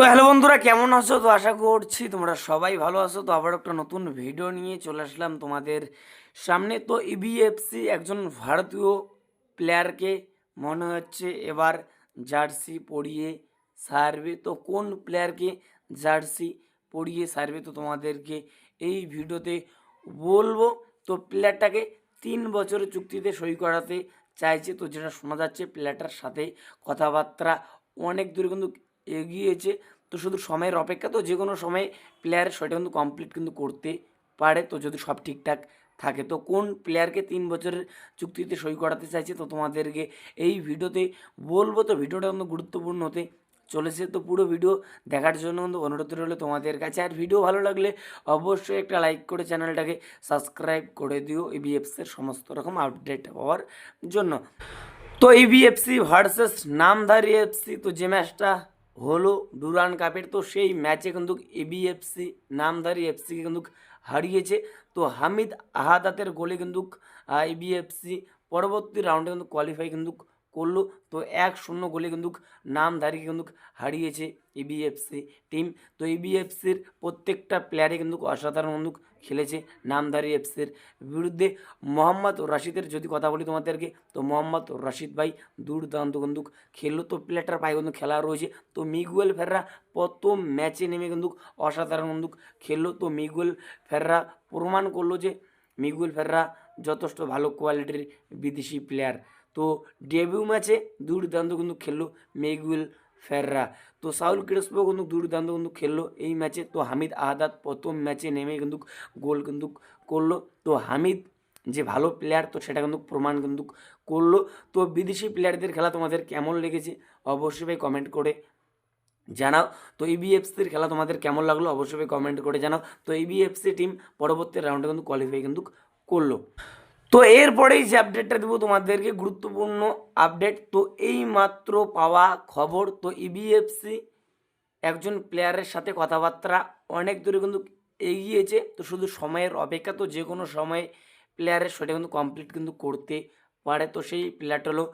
তো হ্যালো বন্ধুরা, কেমন আছো? তো আশা করছি তোমরা সবাই ভালো আছো। তো আবার একটা নতুন ভিডিও নিয়ে চলে আসলাম তোমাদের সামনে। তো ইবিএফসি একজন ভারতীয় প্লেয়ারকে মনে হচ্ছে এবার জার্সি পরিয়ে সারবে তো কোন প্লেয়ারকে জার্সি পরিয়ে সারবে তো তোমাদেরকে এই ভিডিওতে বলব। তো প্লেয়ারটাকে তিন বছরের চুক্তিতে সই করাতে চাইছে। তো যেটা শোনা যাচ্ছে প্লেয়ারটার সাথে কথাবার্তা অনেক দূরে কিন্তু এগিয়েছে। তো শুধু সময়ের অপেক্ষা, তো যে কোনো সময়ে প্লেয়ার সেটা কিন্তু কমপ্লিট কিন্তু করতে পারে। তো যদি সব ঠিকঠাক থাকে, তো কোন প্লেয়ারকে তিন বছরের চুক্তিতে সই করাতে চাইছে, তো তোমাদেরকে এই ভিডিওতে বলব। তো ভিডিওটা কিন্তু গুরুত্বপূর্ণ হতে চলেছে। তো পুরো ভিডিও দেখার জন্য কিন্তু অনুরোধ রইল তোমাদের কাছে। আর ভিডিও ভালো লাগলে অবশ্যই একটা লাইক করে চ্যানেলটাকে সাবস্ক্রাইব করে দিও। ইবিএফসির সমস্ত রকম আপডেট পাওয়ার জন্য। তো ইবিএফসি ভার্সেস নামধারী এফসি তো যে ম্যাচটা হলো ডুরান কাপের। তো সেই ম্যাচে কিন্তু এবিএফসি নামধারী এফসিকে কিন্তু হারিয়েছে। তো হামিদ আহাদাতের গোলে কিন্তু এবিএফসি পরবর্তী রাউন্ডে কিন্তু কোয়ালিফাই কিন্তু করল। তো এক শূন্য গোলে কিন্তু নামধারীকে কিন্তু হারিয়েছে ইবিএফসি টিম তো ইবিএফসির প্রত্যেকটা প্লেয়ারে কিন্তু অসাধারণ কিন্তু খেলেছে নামধারী এফসির বিরুদ্ধে। মোহাম্মদ রাশিদের যদি কথা বলি তোমাদেরকে, তো মোহাম্মদ রাশিদ ভাই দুর্দান্ত কিন্তু খেললো। তো প্লেয়ারটার পায়ে কিন্তু খেলা রয়েছে। তো মিগুয়েল ফেররা প্রথম ম্যাচে নেমে কিন্তু অসাধারণ কিন্তু খেললো। তো মিগুয়েল ফেররা প্রমাণ করল যে মিগুয়েল ফেররা যথেষ্ট ভালো কোয়ালিটির বিদেশি প্লেয়ার তো ডেবিউ ম্যাচে দুর্দান্ত কিন্তু খেললো মেগুয়েল ফেররা। তো সাউল ক্রিসপো কিন্তু দুর্দান্ত কিন্তু খেললো এই ম্যাচে তো হামিদ আহাদাত প্রথম ম্যাচে নেমে কিন্তু গোল কিন্তু করল। তো হামিদ যে ভালো প্লেয়ার তো সেটা কিন্তু প্রমাণ কিন্তু করল। তো বিদেশি প্লেয়ারদের খেলা তোমাদের কেমন লেগেছে অবশ্যই ভাই কমেন্ট করে জানাও। তো ইবিএফসির খেলা তোমাদের কেমন লাগল অবশ্যই কমেন্ট করে জানাও। তো ইবিএফসি টিম পরবর্তী রাউন্ডে কিন্তু কোয়ালিফাই কিন্তু করল। তো এরপরেই যে আপডেটটা দেবো তোমাদেরকে গুরুত্বপূর্ণ আপডেট তো এই মাত্র পাওয়া খবর, তো ইবিএফসি একজন প্লেয়ারের সাথে কথাবার্তা অনেক দূরে কিন্তু এগিয়েছে, তো শুধু সময়ের অপেক্ষা, তো যে কোনো সময়ে প্লেয়ারের সেটা কিন্তু কমপ্লিট কিন্তু করতে পারে, তো সেই প্লেয়ারটা হলো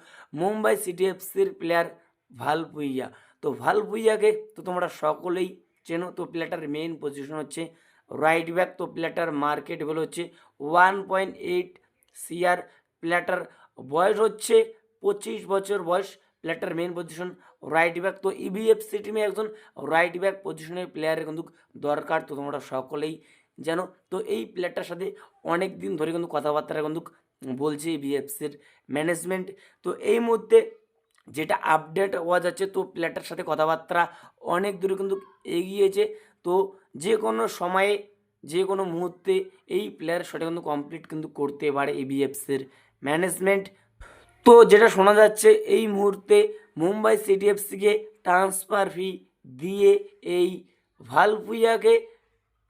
মুম্বাই সিটি এফসির প্লেয়ার ভালপুইয়া তো ভালপুইয়াকে তো তোমরা সকলেই চেনো, তো প্লেয়ারটার মেইন পজিশন হচ্ছে রাইট ব্যাক তো প্লেয়ারটার মার্কেট ভ্যালু হচ্ছে ওয়ান পয়েন্ট এইট সিআর প্লেয়ারটার বয়স হচ্ছে পঁচিশ বছর বয়স। প্লেয়ারটার মেইন পজিশন রাইট ব্যাক তো ইবিএফসি টিমে একজন রাইট ব্যাক পজিশনের প্লেয়ারের কিন্তু দরকার। তো তোমরা সকলেই জানো। তো এই প্লেয়ারটার সাথে অনেক দিন ধরে কিন্তু কথাবার্তা কিন্তু বলছে বিএফসির ম্যানেজমেন্ট তো এই মুহূর্তে যেটা আপডেট হওয়া যাচ্ছে, তো প্লেয়ারটার সাথে কথাবার্তা অনেক দূরে কিন্তু এগিয়েছে। তো যে কোনো সময়ে যে কোনো মুহূর্তে এই প্লেয়ার সেটা কিন্তু কমপ্লিট কিন্তু করতে পারে এবিএফসির ম্যানেজমেন্ট তো যেটা শোনা যাচ্ছে, এই মুহূর্তে মুম্বাই সিটি এফসিকে ট্রান্সফার ফি দিয়ে এই ভালপুইয়াকে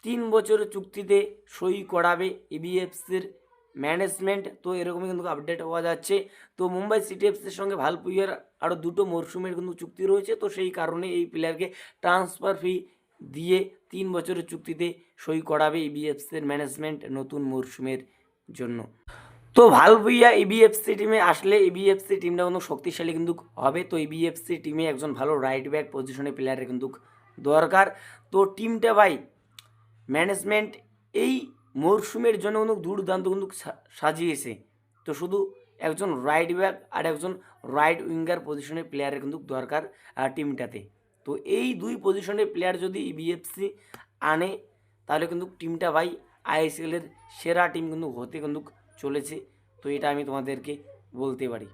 তিন বছরের চুক্তিতে সই করাবে এবিএফসির ম্যানেজমেন্ট তো এরকমই কিন্তু আপডেট হওয়া যাচ্ছে। তো মুম্বাই সিটি এফসির সঙ্গে ভালপুইয়ার আরও দুটো মরশুমের কিন্তু চুক্তি রয়েছে। তো সেই কারণে এই প্লেয়ারকে ট্রান্সফার ফি দিয়ে তিন বছরের চুক্তিতে সই করাবে ইবিএফসির ম্যানেজমেন্ট নতুন মরশুমের জন্য। তো ভালো ভালভুইয়া ইবিএফসি টিমে আসলে ইবিএফসি টিমটা কিন্তু শক্তিশালী কিন্তু হবে। তো ইবিএফসি টিমে একজন ভালো রাইট ব্যাক পজিশনে প্লেয়ারের কিন্তু দরকার। তো টিমটা ভাই, ম্যানেজমেন্ট এই মরশুমের জন্য কিন্তু দুর্দান্ত কিন্তু সাজিয়েছে। তো শুধু একজন রাইট ব্যাক আর একজন রাইট উইঙ্গার পজিশনের প্লেয়ারের কিন্তু দরকার টিমটাতে। তো এই দুই পজিশনের প্লেয়ার যদি বিএফসি আনে, তাহলে কিন্তু টিমটা ভাই আইএসএলের সেরা টিম কিন্তু হতে কিন্তু চলেছে। তো এটা আমি তোমাদেরকে বলতে পারি।